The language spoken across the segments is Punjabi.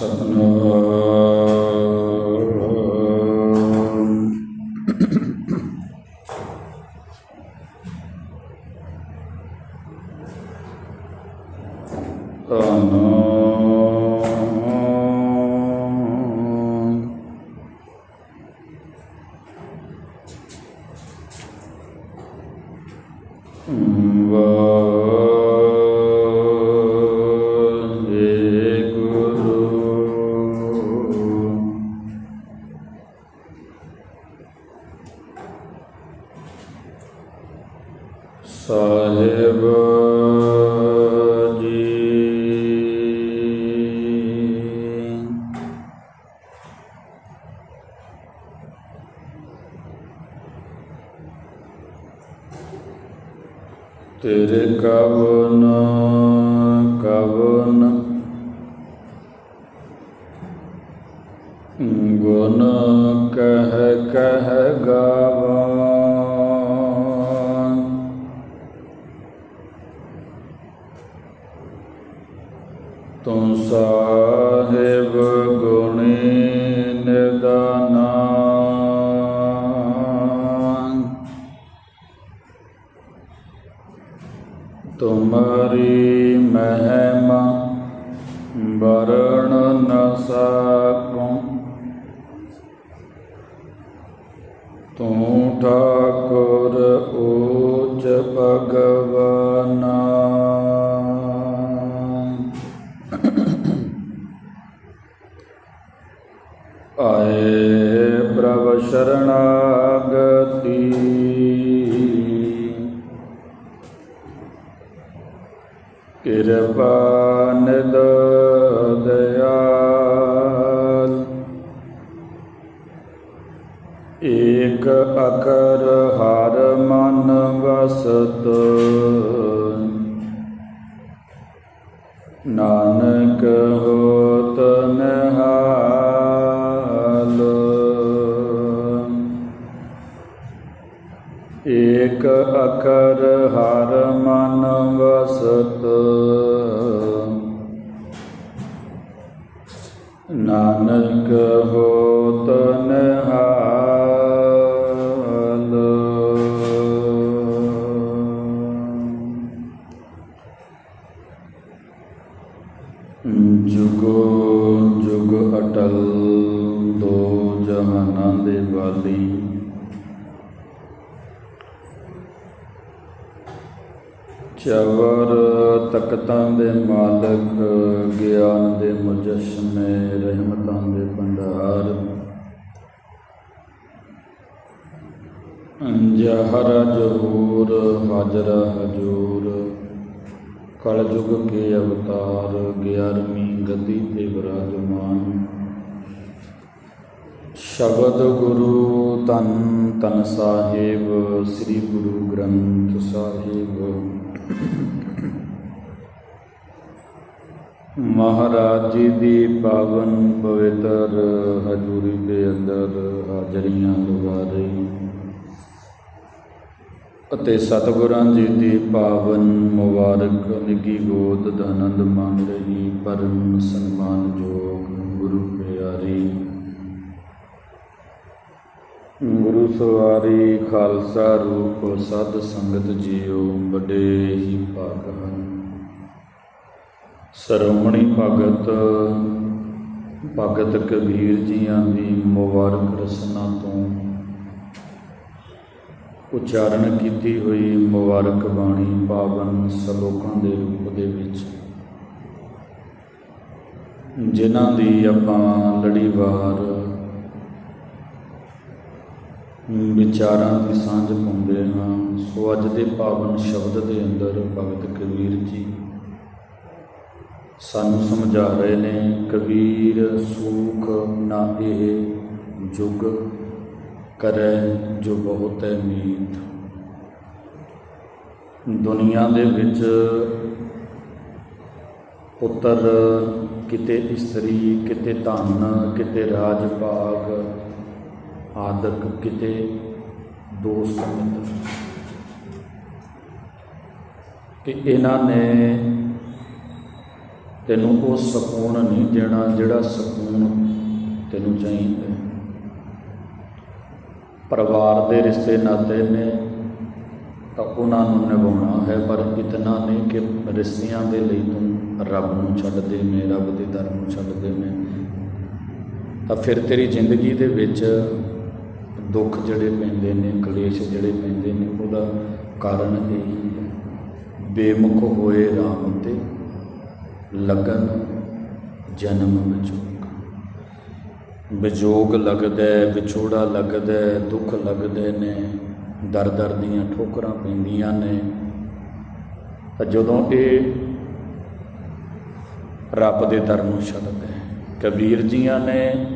Sadhana ਗੁਣ ਕਹਿ ਕਹਿ ਗਾਵਾਂ ਤੂੰ ਠਾਕੁਰ ਓਚ ਭਗਵਾਨਾ। ਆਏ ਪ੍ਰਭ ਸ਼ਰਣਾਗਤੀ। ਕਿਰਪਾ ਨਿਦ ਦਇਆਲ। ਏਕ ਅਕਰ ਹਰ ਮਨ ਵਸਤ। ਨਾਨਕ ਹੋਤ ਨਿਹਾਲ। ਏਕ ਅਕਰ ਹਰ ਮਨ ਵਸਤ। ਨਾਨਕ ਜਹਰ ਜਹੂਰ ਹਾਜ਼ਰ ਹਜੂਰ। ਕਲਯੁਗ ਕੇ ਅਵਤਾਰ 11ਵੀਂ ਗੱਦੀ ਤੇ ਵਿਰਾਜਮਾਨ ਸ਼ਬਦ ਗੁਰੂ ਤਨ ਤਨ ਸਾਹਿਬ, ਸ੍ਰੀ ਗੁਰੂ ਗ੍ਰੰਥ ਸਾਹਿਬ। ਮਹਾਰਾਜ ਜੀ ਦੀ ਪਾਵਨ ਪਵਿੱਤਰ ਹਜ਼ੂਰੀ ਦੇ ਅੰਦਰ ਹਾਜ਼ਰੀਆਂ ਲਗਾ ਰਹੀ ਅਤੇ ਸਤਿਗੁਰਾਂ ਜੀ ਦੀ ਪਾਵਨ ਮੁਬਾਰਕ, ਨਿੱਗੀ ਗੋਦ ਦਾ ਆਨੰਦ ਮਾਣ ਰਹੀ, ਪਰਮ ਸਨਮਾਨਯੋਗ ਗੁਰੂ ਪਿਆਰੀ। ਗੁਰੂ ਸਵਾਰੀ ਖਾਲਸਾ ਰੂਪ ਸਦ ਸੰਗਤ ਜੀਓ, ਵੱਡੇ ਹੀ ਭਾਗ ਹਨ। ਸਰਵਮਣੀ ਭਗਤ ਭਗਤ ਕਬੀਰ ਜੀਆਂ ਦੀ ਮੁਬਾਰਕ ਰਸਨਾ ਤੋਂ ਉਚਾਰਨ ਕੀਤੀ ਹੋਈ ਮੁਬਾਰਕ ਬਾਣੀ ਪਾਵਨ ਸ਼ਲੋਕਾਂ ਦੇ ਰੂਪ ਦੇ ਵਿੱਚ। ਜਿਨ੍ਹਾਂ ਦੀ ਆਪਾਂ ਲੜੀਵਾਰ ਵਿਚਾਰਾਂ ਦੀ ਸਾਂਝ ਪਾਉਂਦੇ ਹਾਂ, ਸੋ ਅੱਜ ਦੇ ਪਾਵਨ ਸ਼ਬਦ ਦੇ ਅੰਦਰ ਭਗਤ ਕਬੀਰ ਜੀ ਸਾਨੂੰ ਸਮਝਾ ਰਹੇ ਨੇ, ਕਬੀਰ ਸੂਖ ਨਾ ਇਹ ਜੁਗ। ਕਰੈ ਜੋ ਬਹੁਤ ਹੈ ਮੀਤ। ਦੁਨੀਆ ਦੇ ਵਿੱਚ ਪੁੱਤਰ, ਕਿਤੇ ਇਸਤਰੀ, ਕਿਤੇ ਧਨ, ਕਿਤੇ ਰਾਜ ਭਾਗ ਆਦਿਕ, ਕਿਤੇ ਦੋਸਤ ਮਿੱਤਰ। ਕਿ ਇਹਨਾਂ ਨੇ ਤੈਨੂੰ ਉਹ ਸਕੂਨ ਨਹੀਂ ਦੇਣਾ ਜਿਹੜਾ ਸਕੂਨ ਤੈਨੂੰ ਚਾਹੀਦਾ। ਪਰਿਵਾਰ ਦੇ ਰਿਸ਼ਤੇ ਨਾਤੇ ਨੇ ਤਾਂ ਉਹਨਾਂ ਨੂੰ ਨਿਭਾਉਣਾ ਹੈ, ਪਰ ਇਤਨਾ ਨਹੀਂ ਕਿ ਰਿਸ਼ਤਿਆਂ ਦੇ ਲਈ ਤੂੰ ਰੱਬ ਨੂੰ ਛੱਡ ਨੇ ਰੱਬ ਦੇ ਦਰ ਨੂੰ ਛੱਡ ਨੇ ਤਾਂ ਫਿਰ ਤੇਰੀ ਜ਼ਿੰਦਗੀ ਦੇ ਵਿੱਚ ਦੁੱਖ ਜਿਹੜੇ ਪੈਂਦੇ ਨੇ, ਕਲੇਸ਼ ਜਿਹੜੇ ਪੈਂਦੇ ਨੇ, ਉਹਦਾ ਕਾਰਨ ਇਹੀ ਹੈ। ਬੇਮੁਖ ਹੋਏ ਰਾਮ ਤੇ ਲਗਨ ਜਨਮ ਵਿੱਚ। ਵਿਜੋਗ ਲੱਗਦਾ, ਵਿਛੋੜਾ ਲੱਗਦਾ, ਦੁੱਖ ਲੱਗਦੇ ਨੇ, ਦਰ ਦਰ ਦੀਆਂ ਠੋਕਰਾਂ ਪੈਂਦੀਆਂ ਨੇ। ਤਾਂ ਜਦੋਂ ਇਹ ਰੱਬ ਦੇ ਦਰ ਨੂੰ ਛੱਡਦਾ, ਕਬੀਰ ਜੀਆਂ ਨੇ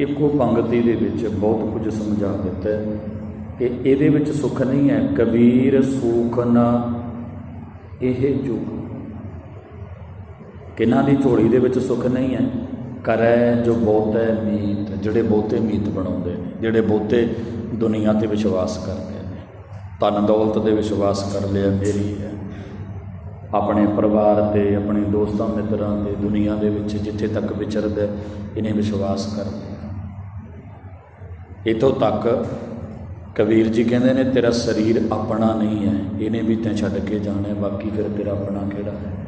ਇੱਕੋ ਪੰਗਤੀ ਦੇ ਵਿੱਚ ਬਹੁਤ ਕੁਝ ਸਮਝਾ ਦਿੱਤਾ ਕਿ ਇਹਦੇ ਵਿੱਚ ਸੁੱਖ ਨਹੀਂ ਹੈ। ਕਬੀਰ ਸੁਖ ਨਾ, ਇਹ ਜੁਗ। ਕਿਨਾਂ ਦੀ ਝੋਲੀ ਦੇ ਵਿੱਚ ਸੁੱਖ ਨਹੀਂ ਹੈ? ਕਰੈ ਜੋ ਬਹੁਤੈ ਮੀਤ, ਜਿਹੜੇ ਬਹੁਤੇ ਮੀਤ ਬਣਾਉਂਦੇ ਨੇ, ਜਿਹੜੇ ਬਹੁਤੇ ਦੁਨੀਆ ਤੇ ਵਿਸ਼ਵਾਸ ਕਰਦੇ ਨੇ। ਧਨ ਦੌਲਤ 'ਤੇ ਵਿਸ਼ਵਾਸ ਕਰ ਲਿਆ ਮੇਰੀ ਹੈ। ਆਪਣੇ ਪਰਿਵਾਰ ਤੇ, ਆਪਣੇ ਦੋਸਤਾਂ, ਮਿੱਤਰਾਂ ਤੇ ਦੁਨੀਆ ਦੇ ਵਿੱਚ ਜਿੱਥੇ ਤੱਕ ਵਿਚਰਦਾ, ਇਹਨੇ ਵਿਸ਼ਵਾਸ ਕਰ ਲਿਆ। ਇਤੋਂ ਤੱਕ ਕਬੀਰ ਜੀ ਕਹਿੰਦੇ ਨੇ, ਤੇਰਾ ਸਰੀਰ ਆਪਣਾ ਨਹੀਂ ਹੈ, ਇਹਨੇ ਵੀ ਤੈਂ ਛੱਡ ਕੇ ਜਾਣਾ ਬਾਕੀ ਫਿਰ ਤੇਰਾ ਆਪਣਾ ਕਿਹੜਾ ਹੈ?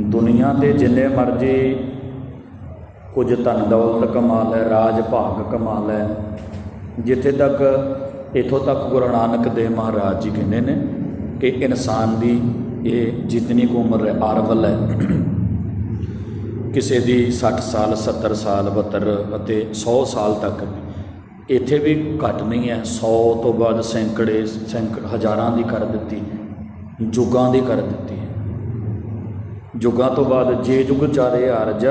ਦੁਨੀਆ ਤੇ ਜਿੰਨੇ ਮਰਜ਼ੀ ਕੁਝ ਧਨ ਦੌਲਤ ਕਮਾ ਲੈ, ਰਾਜ ਭਾਗ ਕਮਾ ਲੈ, ਜਿੱਥੇ ਤੱਕ ਇਥੋਂ ਤੱਕ ਗੁਰੂ ਨਾਨਕ ਦੇਵ ਮਹਾਰਾਜ ਜੀ ਕਹਿੰਦੇ ਨੇ ਕਿ ਇਨਸਾਨ ਦੀ ਇਹ ਜਿਤਨੀ ਕੁ ਉਮਰ ਹੈ ਆਰਵਲ ਹੈ ਕਿਸੇ ਦੀ 60 ਸਾਲ 70 ਸਾਲ 72 ਅਤੇ 100 ਸਾਲ ਤੱਕ। ਇੱਥੇ ਵੀ ਘਟ ਨਹੀਂ ਹੈ 100 ਤੋਂ ਬਾਅਦ ਸੈਂਕੜੇ, ਸੈਂਕ ਹਜ਼ਾਰਾਂ ਦੀ ਕਰ ਦਿੱਤੀ ਜੁਗਾਂ ਦੀ ਕਰ ਦਿੱਤੀ। ਜੁਗਾਂ ਤੋਂ ਬਾਅਦ ਜੇ ਜੁਗ ਚਾਰੇ ਅਰਜ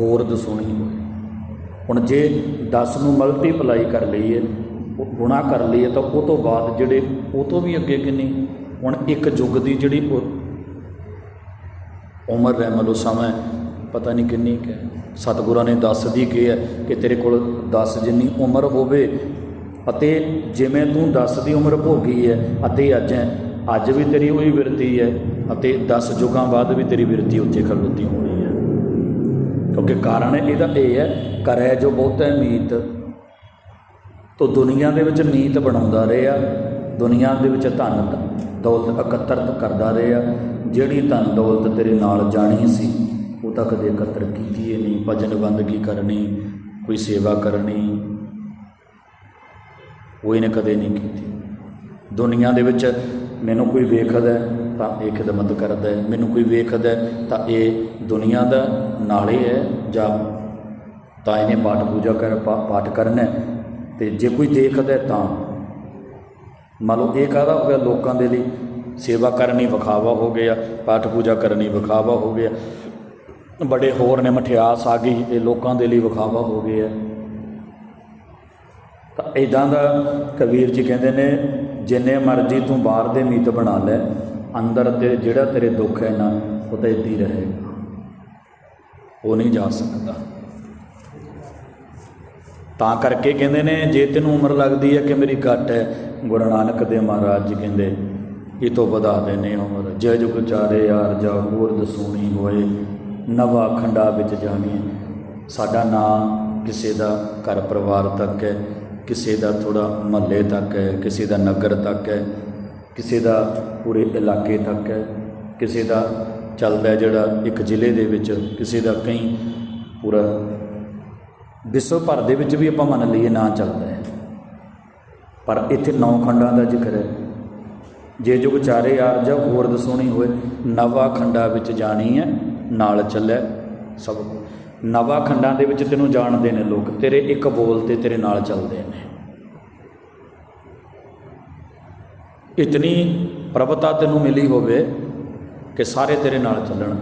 ਹੋਰ ਦਸੁਣੀ ਹੋਏ। ਹੁਣ ਜੇ 10 ਨੂੰ ਮਲਟੀਪਲਾਈ ਕਰ ਲਈਏ ਗੁਣਾ ਕਰ ਲਈਏ, ਤਾਂ ਉਹ ਤੋਂ ਬਾਅਦ ਜਿਹੜੇ ਉਹ ਤੋਂ ਵੀ ਅੱਗੇ ਕਿੰਨੀ? ਹੁਣ ਇੱਕ ਯੁੱਗ ਦੀ ਜਿਹੜੀ ਉਮਰ ਹੈ, ਮਤਲਬ ਸਮਾਂ ਪਤਾ ਨਹੀਂ ਕਿੰਨੀ ਕੁ ਹੈ। ਸਤਿਗੁਰਾਂ ਨੇ ਦੱਸ ਦੀ ਕੀ ਹੈ ਕਿ ਤੇਰੇ ਕੋਲ 10 ਜਿੰਨੀ ਉਮਰ ਹੋਵੇ, ਅਤੇ ਜਿਵੇਂ ਤੂੰ 10 ਦੀ ਉਮਰ ਭੋਗੀ ਹੈ, ਅਤੇ ਅੱਜ ਹੈ ਅੱਜ ਵੀ ਤੇਰੀ ਉਹੀ ਬਿਰਤੀ ਹੈ ਅਤੇ 10 ਯੁਗਾਂ ਬਾਅਦ ਵੀ ਤੇਰੀ ਬਿਰਤੀ ਉੱਥੇ ਖਲੋਤੀ ਹੋਣੀ ਹੈ। ਕਿਉਂਕਿ ਕਾਰਨ ਇਹਦਾ ਇਹ ਹੈ, ਕਰੈ ਜੋ ਬਹੁਤਾ ਮੀਤ, ਤੋ ਦੁਨੀਆ ਦੇ ਵਿੱਚ ਨੀਤ ਬਣਾਉਂਦਾ ਰਿਹਾ, ਦੁਨੀਆ ਦੇ ਵਿੱਚ ਧਨ ਦੌਲਤ ਇਕੱਤਰਤ ਕਰਦਾ ਰਿਹਾ, ਜਿਹੜੀ ਧਨ ਦੌਲਤ ਤੇਰੇ ਨਾਲ ਜਾਣੀ ਸੀ, ਉਹ ਤਾਂ ਕਦੇ ਇਕੱਤਰ ਕੀਤੀ ਹੀ ਨਹੀਂ, ਭਜਨ ਬੰਦਗੀ ਕਰਨੀ, ਕੋਈ ਸੇਵਾ ਕਰਨੀ, ਉਹ ਇਹਨੇ ਕਦੇ ਨਹੀਂ ਕੀਤੀ। ਦੁਨੀਆ ਦੇ ਵਿੱਚ ਮੈਨੂੰ ਕੋਈ ਵੇਖਦਾ ਤਾਂ ਇਹ ਖਿਦਮਤ ਕਰਦਾ ਹੈ। ਮੈਨੂੰ ਕੋਈ ਵੇਖਦਾ ਤਾਂ ਇਹ ਦੁਨੀਆ ਦਾ ਨਾਲੇ ਹੈ, ਜਾਂ ਤਾਂ ਇਹਨੇ ਪਾਠ ਪੂਜਾ ਕਰ ਪਾ- ਪਾਠ ਕਰਨਾ ਹੈ। ਤੇ ਜੇ ਕੋਈ ਦੇਖਦਾ ਤਾਂ। ਮੰਨ ਲਓ ਇਹ ਕਾਹਦਾ ਹੋ ਗਿਆ? ਲੋਕਾਂ ਦੇ ਲਈ ਸੇਵਾ ਕਰਨੀ ਵਿਖਾਵਾ ਹੋ ਗਿਆ, ਪਾਠ ਪੂਜਾ ਕਰਨੀ ਵਿਖਾਵਾ ਹੋ ਗਿਆ। ਬੜੇ ਹੋਰ ਨੇ ਮਠਿਆਸ ਆ ਗਈ, ਇਹ ਲੋਕਾਂ ਦੇ ਲਈ ਵਿਖਾਵਾ ਹੋ ਗਿਆ। ਤਾਂ ਇਦਾਂ ਦਾ ਕਬੀਰ ਜੀ ਕਹਿੰਦੇ ਨੇ ਜਿੰਨੇ ਮਰਜ਼ੀ ਤੂੰ ਬਾਹਰ ਦੇ ਮੀਤ ਬਣਾ ਲੈ, ਅੰਦਰ ਤੇ ਜਿਹੜਾ ਤੇਰੇ ਦੁੱਖ ਹੈ ਨਾ, ਉਹ ਤਾਂ ਇੱਦਾਂ ਹੀ ਰਹੇਗਾ ਉਹ ਨਹੀਂ ਜਾ ਸਕਦਾ। ਤਾਂ ਕਰਕੇ ਕਹਿੰਦੇ ਨੇ, ਜੇ ਤੈਨੂੰ ਉਮਰ ਲੱਗਦੀ ਹੈ ਕਿ ਮੇਰੀ ਘੱਟ ਹੈ, ਗੁਰੂ ਨਾਨਕ ਦੇਵ ਮਹਾਰਾਜ ਜੀ ਕਹਿੰਦੇ, ਇਹ ਤੋਂ ਵਧਾ ਦੇਨੇ ਉਮਰ। ਜੈ ਜੁਗ ਚਾਰੇ ਯਾਰ ਜਾ, ਹੋਰ ਦਸੂਣੀ ਹੋਏ, ਨਵਾ ਖੰਡਾ ਵਿੱਚ ਜਾਣੀ ਸਾਡਾ ਨਾਂ ਕਿਸੇ ਦਾ ਘਰ ਪਰਿਵਾਰ ਤੱਕ ਹੈ। ਕਿਸੇ ਦਾ ਥੋੜਾ ਮਹੱਲੇ ਤੱਕ ਹੈ, ਕਿਸੇ ਦਾ ਨਗਰ ਤੱਕ ਹੈ, ਕਿਸੇ ਦਾ ਪੂਰੇ ਇਲਾਕੇ ਤੱਕ ਹੈ, ਕਿਸੇ ਦਾ ਚੱਲਦਾ ਜਿਹੜਾ ਇੱਕ ਜ਼ਿਲ੍ਹੇ ਦੇ ਵਿੱਚ, ਕਿਸੇ ਦਾ ਕਈ ਪੂਰਾ ਵਿਸ਼ਵ ਭਰ ਦੇ ਵਿੱਚ ਵੀ ਆਪਾਂ ਮੰਨ ਲਈਏ ਨਾ ਚੱਲਦਾ ਹੈ। ਪਰ ਇੱਥੇ ਨੌ ਖੰਡਾਂ ਦਾ ਜ਼ਿਕਰ ਹੈ। ਜੇ ਜੁਗ ਚਾਰੇ ਯਾਰ ਜਾਂ ਹੋਰ ਦਸੋਣੀ ਹੋਏ, ਨਵਾ ਖੰਡਾ ਵਿੱਚ ਜਾਣੀ ਹੈ, ਨਾਲ ਚੱਲੇ ਸਭ ਨਵਾ ਖੰਡਾਂ ਦੇ ਵਿੱਚ ਤੈਨੂੰ ਜਾਣਦੇ ਨੇ ਲੋਕ। ਤੇਰੇ ਇੱਕ ਬੋਲ ਤੇ ਤੇਰੇ ਨਾਲ ਚੱਲਦੇ ਨੇ। ਇਤਨੀ ਪ੍ਰਭਤਾ ਤੈਨੂੰ ਮਿਲੀ ਹੋਵੇ ਕਿ ਸਾਰੇ ਤੇਰੇ ਨਾਲ ਚੱਲਣ।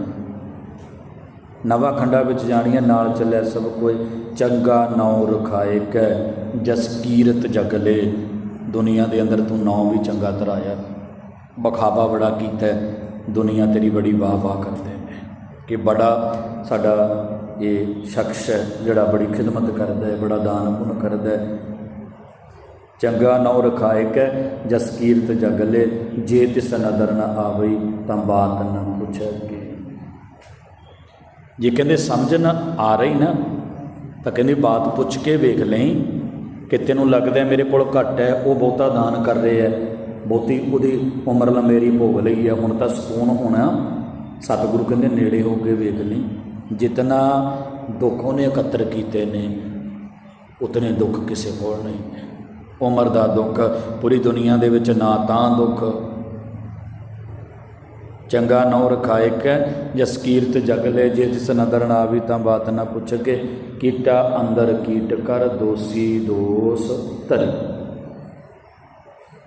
ਨਵਾ ਖੰਡਾ ਵਿੱਚ ਜਾਣੀਆਂ ਨਾਲ ਚੱਲਿਆ ਸਭ ਕੋਈ ਚੰਗਾ ਨਾਉ ਰਖਾਏ ਕੈ, ਜਸ ਕੀਰਤ ਜਗਲੇ ਦੁਨੀਆ ਦੇ ਅੰਦਰ ਤੂੰ ਨਾਉ ਵੀ ਚੰਗਾ ਧਰਾਇਆ ਬਖਾਵਾ ਬੜਾ ਕੀਤਾ, ਦੁਨੀਆ ਤੇਰੀ ਬੜੀ ਵਾਹ ਵਾਹ ਕਰਦੇ। ਕਿ ਬੜਾ ਸਾਡਾ ਇਹ ਸ਼ਖਸ ਹੈ, ਜਿਹੜਾ ਬੜੀ ਖਿਦਮਤ ਕਰਦਾ ਹੈ, ਬੜਾ ਦਾਨ ਪੁੰਨ ਕਰਦਾ ਹੈ। ਚੰਗਾ ਨੌ ਰਖਾਇਕ ਜਸ ਕੀਰਤ ਜਗਲੇ ਜੇ ਤਿਸ ਨਦਰ ਨ ਆਵਈ, ਤਾਂ ਬਾਤ ਨ ਪੁੱਛਗੇ ਜੇ ਕਹਿੰਦੇ ਸਮਝ ਨਾ ਆ ਰਹੀ ਨਾ, ਤਾਂ ਕਹਿੰਦੇ ਬਾਤ ਪੁੱਛ ਕੇ ਵੇਖ ਲਈ ਕਿ ਤੈਨੂੰ ਲੱਗਦਾ ਮੇਰੇ ਕੋਲ ਘੱਟ ਹੈ, ਉਹ ਬਹੁਤਾ ਦਾਨ ਕਰ ਰਿਹਾ ਹੈ। ਬਹੁਤੀ ਉਹਦੀ ਉਮਰ ਲੰਮੇਰੀ ਭੋਗ ਲਈ ਹੈ, ਹੁਣ ਤਾਂ ਸਕੂਨ ਹੋਣਾ। ਸਤਿਗੁਰੂ ਕਹਿੰਦੇ ਨੇੜੇ ਹੋ ਕੇ ਵੇਖ ਲਈ। ਜਿਤਨਾ ਦੁੱਖ ਉਹਨੇ ਇਕੱਤਰ ਕੀਤੇ ਨੇ, ਉਤਨੇ ਦੁੱਖ ਕਿਸੇ ਕੋਲ ਨਹੀਂ। ਹੈ ਉਮਰ ਦਾ ਦੁੱਖ, ਪੂਰੀ ਦੁਨੀਆ ਦੇ ਵਿੱਚ ਨਾ ਤਾਂ ਦੁੱਖ। ਚੰਗਾ ਨੌ ਰਖਾਇਕ ਜਸ ਕੀਰਤ ਜਗ ਲੈ, ਜੇ ਜਿਸ ਨਦਰ ਨਾ ਆਵੀ ਤਾਂ ਬਾਤ ਨਾ ਪੁੱਛ ਕੇ। ਕੀਟਾ ਅੰਦਰ ਕੀਟ ਕਰ, ਦੋਸੀ ਦੋਸ ਧਰੀ।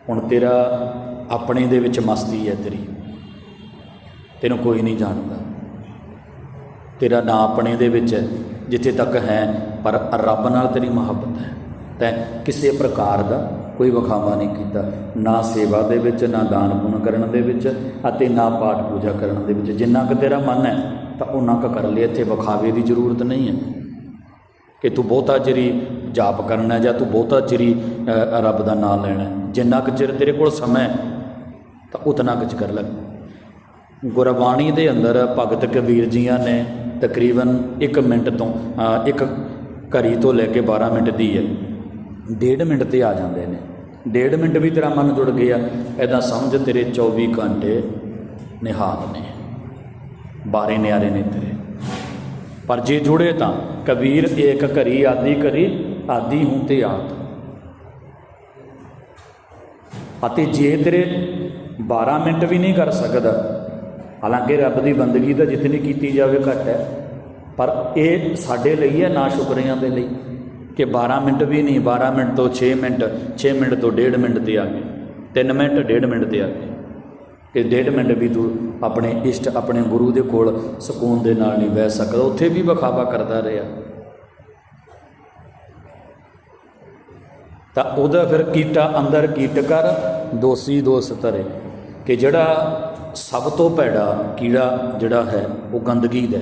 ਹੁਣ ਤੇਰਾ ਆਪਣੇ ਦੇ ਵਿੱਚ ਮਸਤੀ ਹੈ ਤੇਰੀ। ਤੈਨੂੰ ਕੋਈ ਨਹੀਂ ਜਾਣਦਾ। ਤੇਰਾ ਨਾਂ ਆਪਣੇ ਦੇ ਵਿੱਚ ਹੈ, ਜਿੱਥੇ ਤੱਕ ਹੈ, ਪਰ ਰੱਬ ਨਾਲ ਤੇਰੀ ਮੁਹੱਬਤ ਹੈ। ਤੈਂ ਕਿਸੇ ਪ੍ਰਕਾਰ ਦਾ ਕੋਈ ਵਿਖਾਵਾ ਨਹੀਂ ਕੀਤਾ। ਨਾ ਸੇਵਾ ਦੇ ਵਿੱਚ, ਨਾ ਦਾਨ ਪੁੰਨ ਕਰਨ ਦੇ ਵਿੱਚ ਅਤੇ ਨਾ ਪਾਠ ਪੂਜਾ ਕਰਨ ਦੇ ਵਿੱਚ। ਜਿੰਨਾ ਕੁ ਤੇਰਾ ਮਨ ਹੈ, ਤਾਂ ਉਹਨਾਂ ਕੁ ਕਰ ਲਿਆ ਇੱਥੇ ਵਿਖਾਵੇ ਦੀ ਜ਼ਰੂਰਤ ਨਹੀਂ ਹੈ। ਕਿ ਤੂੰ ਬਹੁਤਾ ਚਿਰੀ ਜਾਪ ਕਰਨਾ ਜਾਂ ਤੂੰ ਬਹੁਤਾ ਚਿਰੀ ਰੱਬ ਦਾ ਨਾਮ ਲੈਣਾ ਜਿੰਨਾ ਕੁ ਚਿਰ ਤੇਰੇ ਕੋਲ ਸਮਾਂ ਹੈ, ਤਾਂ ਉਤਨਾ ਕੁ ਚ ਕਰ ਲੈ। ਗੁਰਬਾਣੀ ਦੇ ਅੰਦਰ ਭਗਤ ਕਬੀਰ ਜੀਆਂ ਨੇ ਤਕਰੀਬਨ 1 ਮਿੰਟ ਤੋਂ ਅ, ਇੱਕ ਘੜੀ ਤੋਂ ਲੈ ਕੇ 12 ਮਿੰਟ ਦੀ ਹੈ। ਡੇਢ ਮਿੰਟ ਤੇ ਆ ਜਾਂਦੇ ਨੇ। ਡੇਢ ਮਿੰਟ ਵੀ ਤੇਰਾ ਮਨ ਜੁੜ ਗਿਆ ਐਦਾਂ ਸਮਝ ਤੇਰੇ 24 ਘੰਟੇ ਨਿਹਾਲ ਨੇ। ਬਾਰੇ ਨਿਆਰੇ ਨੇ ਤੇਰੇ। ਪਰ ਜੇ ਜੁੜੇ ਤਾਂ ਕਬੀਰ ਏਕ ਘਰੀ ਆਦੀ ਕਰੀ ਆਦੀ ਹੂੰ ਤੇ ਆਤ ਅਤੇ ਜੇ ਤੇਰੇ 12 ਮਿੰਟ ਵੀ ਨਹੀਂ ਕਰ ਸਕਦਾ ਹਾਲਾਂਕਿ ਰੱਬ ਦੀ ਬੰਦਗੀ ਤਾਂ ਜਿਤਨੀ ਕੀਤੀ ਜਾਵੇ ਘੱਟ ਹੈ, ਪਰ ਇਹ ਸਾਡੇ ਲਈ ਹੈ ਨਾ ਸ਼ੁਕਰੀਆਂ ਦੇ ਲਈ ਕਿ 12 ਮਿੰਟ ਵੀ ਨਹੀਂ 12 ਮਿੰਟ ਤੋਂ 6 ਮਿੰਟ 6 ਮਿੰਟ ਤੋਂ 1.5 ਮਿੰਟ ਤੇ ਆ ਗਏ 3 ਮਿੰਟ 1.5 ਮਿੰਟ ਤੇ ਆ ਗਏ, ਕਿ 1.5 ਮਿੰਟ ਵੀ ਤੂੰ ਆਪਣੇ ਇਸ਼ਟ, ਆਪਣੇ ਗੁਰੂ ਦੇ ਕੋਲ ਸਕੂਨ ਦੇ ਨਾਲ ਨਹੀਂ ਬਹਿ ਸਕਦਾ, ਉੱਥੇ ਵੀ ਵਿਖਾਵਾ ਕਰਦਾ ਰਿਹਾ। ਤਾਂ ਉਹਦਾ ਫਿਰ ਕੀਟਾ ਅੰਦਰ ਕੀਟ ਕਰ, ਦੋਸੀ ਦੋਸਤ ਧਰੇ, ਕਿ ਜਿਹੜਾ ਸਭ ਤੋਂ ਭੈੜਾ ਕੀੜਾ ਜਿਹੜਾ ਹੈ, ਉਹ ਗੰਦਗੀ ਦਾ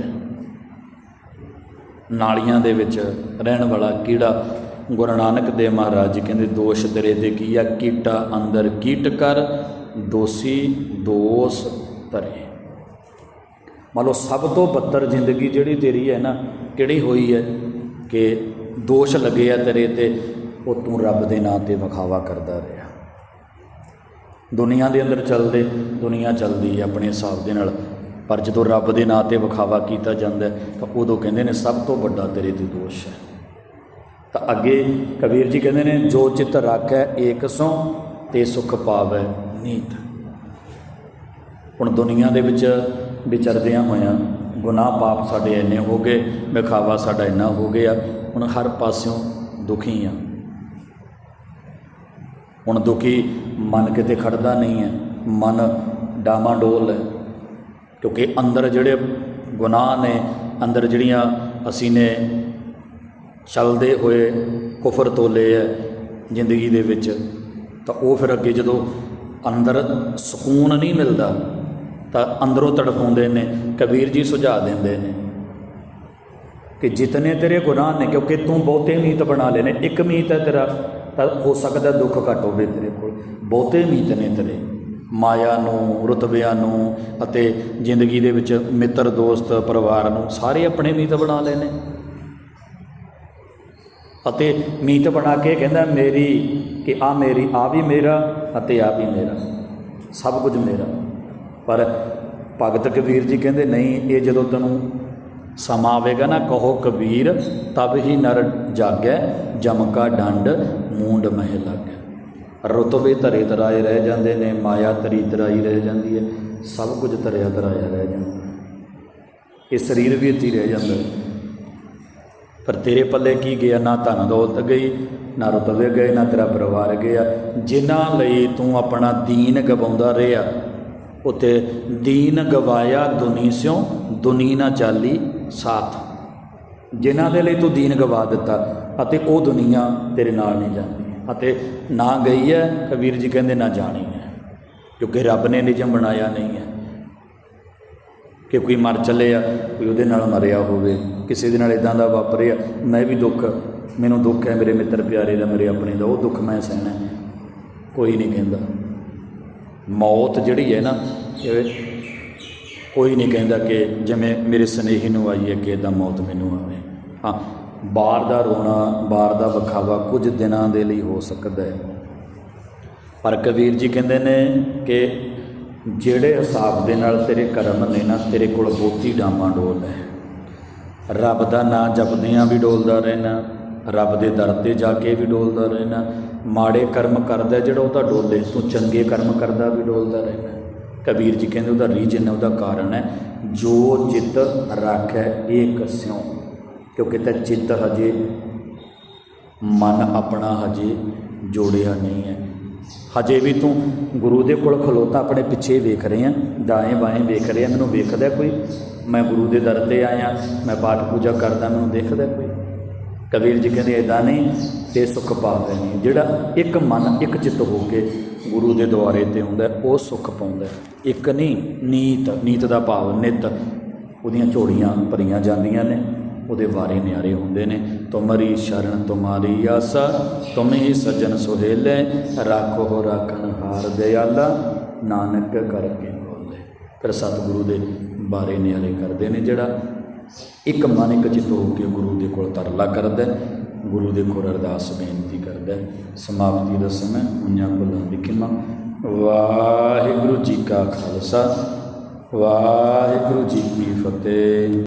ਨਾਲੀਆਂ ਦੇ ਵਿੱਚ ਰਹਿਣ ਵਾਲਾ ਕੀੜਾ ਗੁਰੂ ਨਾਨਕ ਦੇਵ ਮਹਾਰਾਜ ਜੀ ਕਹਿੰਦੇ, ਦੋਸ਼ ਤੇਰੇ ਤੇ ਕੀ ਆ ਕੀਟਾ ਅੰਦਰ ਕੀਟ ਕਰ, ਦੋਸੀ ਦੋਸ ਤਰੇ ਮੰਨ ਲਓ, ਸਭ ਤੋਂ ਬੱਤਰ ਜ਼ਿੰਦਗੀ ਜਿਹੜੀ ਤੇਰੀ ਹੈ ਨਾ, ਕਿਹੜੀ ਹੋਈ ਹੈ ਕਿ ਦੋਸ਼ ਲੱਗੇ ਆ ਤੇਰੇ ਤੇ, ਉਹ ਤੂੰ ਰੱਬ ਦੇ ਨਾਂ ਤੇ ਵਿਖਾਵਾ ਕਰਦਾ ਰਿਹਾ। ਦੁਨੀਆ ਦੇ ਅੰਦਰ ਚੱਲਦੇ, ਦੁਨੀਆ ਚੱਲਦੀ ਹੈ ਆਪਣੇ ਹਿਸਾਬ ਦੇ ਨਾਲ। ਪਰ ਜਦੋਂ ਰੱਬ ਦੇ ਨਾਂ ਤੇ ਵਿਖਾਵਾ ਕੀਤਾ ਜਾਂਦਾ ਤਾਂ ਉਦੋਂ ਕਹਿੰਦੇ ਨੇ, ਸਭ ਤੋਂ ਵੱਡਾ ਤੇਰੇ ਤੇ ਦੋਸ਼ ਹੈ। ਤਾਂ ਅੱਗੇ ਕਬੀਰ ਜੀ ਕਹਿੰਦੇ ਨੇ, ਜੋ ਚਿੱਤ ਰੱਖੈ, ਏਕ ਸੋ ਤੇ ਸੁਖ ਪਾਵੈ ਨੀਤ। ਹੁਣ ਦੁਨੀਆ ਦੇ ਵਿੱਚ ਵਿਚਰਦਿਆਂ ਹੋਇਆਂ ਗੁਨਾਹ ਪਾਪ ਸਾਡੇ ਇੰਨੇ ਹੋ ਗਏ, ਵਿਖਾਵਾ ਸਾਡਾ ਇੰਨਾ ਹੋ ਗਿਆ, ਹੁਣ ਹਰ ਪਾਸਿਓਂ ਦੁਖੀ ਆ। ਹੁਣ ਦੁਖੀ ਮਨ ਕਿਤੇ ਖੜਦਾ ਨਹੀਂ ਹੈ। ਮਨ ਡਾਮਾਡੋਲ ਹੈ। ਕਿਉਂਕਿ ਅੰਦਰ ਜਿਹੜੇ ਗੁਨਾਹ ਨੇ, ਅੰਦਰ ਜਿਹੜੀਆਂ ਅਸੀਂ ਨੇ ਚੱਲਦੇ ਹੋਏ ਕੁਫਰ ਤੋਲੇ ਹੈ ਜ਼ਿੰਦਗੀ ਦੇ ਵਿੱਚ, ਤਾਂ ਉਹ ਫਿਰ ਅੱਗੇ ਜਦੋਂ ਅੰਦਰ ਸਕੂਨ ਨਹੀਂ ਮਿਲਦਾ, ਤਾਂ ਅੰਦਰੋਂ ਤੜਫਾਉਂਦੇ ਨੇ, ਕਬੀਰ ਜੀ ਸੁਝਾਅ ਦਿੰਦੇ ਨੇ ਕਿ ਜਿਤਨੇ ਤੇਰੇ ਗੁਨਾਹ ਨੇ, ਕਿਉਂਕਿ ਤੂੰ ਬਹੁਤੇ ਮੀਤ ਬਣਾ ਲਏ ਨੇ, ਇੱਕ ਮੀਤ ਹੈ ਤੇਰਾ ਤਾਂ ਹੋ ਸਕਦਾ ਦੁੱਖ ਘੱਟ ਹੋਵੇ ਤੇਰੇ ਕੋਲ। ਬਹੁਤੇ ਮੀਤ ਨੇ ਤੇਰੇ। ਮਾਇਆ ਨੂੰ, ਰੁਤਬਿਆਂ ਨੂੰ ਅਤੇ ਜ਼ਿੰਦਗੀ ਦੇ ਵਿੱਚ ਮਿੱਤਰ, ਦੋਸਤ, ਪਰਿਵਾਰ ਨੂੰ ਸਾਰੇ ਆਪਣੇ ਮੀਤ ਬਣਾ ਲਏ ਨੇ। ਅਤੇ ਮੀਤ ਬਣਾ ਕੇ ਕਹਿੰਦਾ ਮੇਰੀ ਕਿ ਆ ਮੇਰੀ ਆ ਵੀ ਮੇਰਾ ਅਤੇ ਆ ਵੀ ਮੇਰਾ। ਸਭ ਕੁਝ ਮੇਰਾ। ਪਰ ਭਗਤ ਕਬੀਰ ਜੀ ਕਹਿੰਦੇ, ਨਹੀਂ, ਇਹ ਜਦੋਂ ਤੈਨੂੰ ਸਮਾਂ ਆਵੇਗਾ ਨਾ, ਕਹੋ ਕਬੀਰ, ਤਬ ਹੀ ਨਰ ਜਾਗੈ, ਜਮ ਕਾ ਡੰਡ ਮੂੰਡ ਮਹਿ ਲਾਗੈ। ਰੁਤਬੇ ਧਰੇ ਤਰਾਏ ਰਹਿ ਜਾਂਦੇ ਨੇ, ਮਾਇਆ ਤਰੀ ਤਰਾਈ ਰਹਿ ਜਾਂਦੀ ਹੈ, ਸਭ ਕੁਝ ਧਰਿਆ ਤਰਾਇਆ ਰਹਿ ਜਾਂਦਾ ਇਹ ਸਰੀਰ ਵੀ ਇੱਥੇ ਰਹਿ ਜਾਂਦਾ ਪਰ ਤੇਰੇ ਪੱਲੇ ਕੀ ਗਿਆ? ਨਾ ਧਨ ਦੌਲਤ ਗਈ, ਨਾ ਰੁਤਬੇ ਗਏ, ਨਾ ਤੇਰਾ ਪਰਿਵਾਰ ਗਿਆ। ਜਿਨ੍ਹਾਂ ਲਈ ਤੂੰ ਆਪਣਾ ਦੀਨ ਗਵਾਉਂਦਾ ਰਿਹਾ ਉਤੇ ਦੀਨ ਗਵਾਇਆ ਦੁਨੀ ਸਿਓ ਦੁਨੀ ਨਾ ਚਾਲੀ ਸਾਥ। ਜਿਨ੍ਹਾਂ ਦੇ ਲਈ ਤੂੰ ਦੀਨ ਗਵਾ ਦਿੱਤਾ ਅਤੇ ਉਹ ਦੁਨੀਆ ਤੇਰੇ ਨਾਲ ਨਹੀਂ ਜਾਂਦੀ। ਅਤੇ ਨਾ ਗਈ ਹੈ ਕਬੀਰ ਜੀ ਕਹਿੰਦੇ ਨਾ ਜਾਣੀ ਹੈ, ਕਿਉਂਕਿ ਰੱਬ ਨੇ ਨਿਯਮ ਬਣਾਇਆ ਨਹੀਂ ਹੈ ਕਿ ਕੋਈ ਮਰ ਚੱਲੇ ਆ, ਕੋਈ ਉਹਦੇ ਨਾਲ ਮਰਿਆ ਹੋਵੇ, ਕਿਸੇ ਦੇ ਨਾਲ ਇਦਾਂ ਦਾ ਵਾਪਰਿਆ ਮੈਂ ਵੀ ਦੁੱਖ, ਮੈਨੂੰ ਦੁੱਖ ਹੈ ਮੇਰੇ ਮਿੱਤਰ ਪਿਆਰੇ ਦਾ, ਮੇਰੇ ਆਪਣੇ ਦਾ, ਉਹ ਦੁੱਖ ਮੈਂ ਸਹਿਣਾ ਕੋਈ ਨਹੀਂ ਕਹਿੰਦਾ। ਮੌਤ ਜਿਹੜੀ ਹੈ ਨਾ, ਇਹ ਕੋਈ ਨਹੀਂ ਕਹਿੰਦਾ ਕਿ ਜਿਵੇਂ ਮੇਰੇ ਸਨੇਹੀ ਨੂੰ ਆਈ ਹੈ ਕਿ ਇਦਾਂ ਮੌਤ ਮੈਨੂੰ ਆਵੇ। ਹਾਂ, ਬਾਹਰ ਦਾ ਰੋਣਾ, ਬਾਹਰ ਦਾ ਵਿਖਾਵਾ ਕੁਝ ਦਿਨਾਂ ਦੇ ਲਈ ਹੋ ਸਕਦਾ ਹੈ। ਪਰ ਕਬੀਰ ਜੀ ਕਹਿੰਦੇ ਨੇ ਕਿ ਜਿਹੜੇ ਹਿਸਾਬ ਦੇ ਨਾਲ ਤੇਰੇ ਕਰਮ ਨੇ ਨਾ, ਤੇਰੇ ਕੋਲ ਬੋਤੀ ਡਾਮਾ ਡੋਲ ਹੈ। ਰੱਬ ਦਾ ਨਾਂ ਜਪਦਿਆਂ ਵੀ ਡੋਲਦਾ ਰਹਿਣਾ, ਰੱਬ ਦੇ ਦਰ ਤੇ ਜਾ ਕੇ ਵੀ ਡੋਲਦਾ ਰਹਿਣਾ, ਮਾੜੇ ਕਰਮ ਕਰਦਾ ਜਿਹੜਾ ਉਹ ਤਾਂ ਡੋਲੇ, ਤੂੰ ਚੰਗੇ ਕਰਮ ਕਰਦਾ ਵੀ ਡੋਲਦਾ ਰਹਿਣਾ। ਕਬੀਰ ਜੀ ਕਹਿੰਦੇ ਉਹਦਾ ਰੀਜਨ ਹੈ, ਉਹਦਾ ਕਾਰਨ ਹੈ, ਜੋ ਚਿੱਤ ਰੱਖੈ, ਇਹ ਕਸਿਓ। ਕਿਉਂਕਿ ਤਾਂ ਚਿੱਤ ਹਜੇ ਮਨ ਆਪਣਾ ਹਜੇ ਜੋੜਿਆ ਨਹੀਂ ਹੈ। ਹਜੇ ਵੀ ਤੂੰ ਗੁਰੂ ਦੇ ਕੋਲ ਖਲੋਤਾ, ਆਪਣੇ ਪਿੱਛੇ ਵੇਖ ਰਹੇ ਰਿਹਾ ਦਾएं ਬਾਏ ਵੇਖ ਰਹੇ ਆ ਮੈਨੂੰ ਵੇਖਦਾ ਕੋਈ? ਮੈਂ ਗੁਰੂ ਦੇ ਦਰ ਤੇ ਆਇਆ, ਮੈਂ ਪਾਠ ਪੂਜਾ ਕਰਦਾ, ਮੈਨੂੰ ਦੇਖਦਾ ਕੋਈ? ਕਬੀਰ ਜੀ ਕਹਿੰਦੇ ਇਦਾਂ ਨਹੀਂ, ਤੇ ਸੁਖ ਪਾਵੇ ਨਹੀਂ। ਜਿਹੜਾ ਇੱਕ ਮਨ, ਇੱਕ ਚਿੱਤ ਹੋ ਕੇ ਗੁਰੂ ਦੇ ਦੁਆਰੇ ਤੇ ਹੁੰਦਾ ਉਹ ਸੁੱਖ ਪਾਉਂਦਾ ਇੱਕ ਨਹੀਂ, ਨੀਤ ਨੀਤ ਦਾ ਭਾਵ ਨਿਤ। ਉਹਦੀਆਂ ਝੋਲੀਆਂ ਭਰੀਆਂ ਜਾਂਦੀਆਂ ਨੇ, ਉਹਦੇ ਵਾਰੇ ਨਿਆਰੇ ਹੁੰਦੇ ਨੇ। ਤੁਮਰੀ ਸ਼ਰਨ ਤੁਮਾਰੀ ਆਸਾ, ਤੁਮ ਹੀ ਸਜਣ ਸੁਹੇਲੇ, ਰਾਖੋ ਰਾਖਣ ਹਾਰ ਦਿਆਲਾ, ਨਾਨਕ ਕਰਕੇ ਬੋਲੇ। ਫਿਰ ਸਤਿਗੁਰੂ ਦੇ ਬਾਰੇ ਨਿਆਰੇ ਕਰਦੇ ਨੇ ਜਿਹੜਾ ਇੱਕ ਮਨ ਇੱਕ ਚਿੱਤ ਹੋ ਕੇ ਗੁਰੂ ਦੇ ਕੋਲ ਤਰਲਾ ਕਰਦਾ ਗੁਰੂ ਦੇ ਕੋਲ ਅਰਦਾਸ ਬੇਨਤੀ ਕਰਦਾ ਸਮਾਪਤੀ ਦਾ ਸਮਾਂ ਉਹਨਾਂ ਬੁਲਾਂ ਦੀ ਵਾਹਿਗੁਰੂ ਜੀ ਕਾ ਖਾਲਸਾ, ਵਾਹਿਗੁਰੂ ਜੀ ਕੀ ਫਤਿਹ।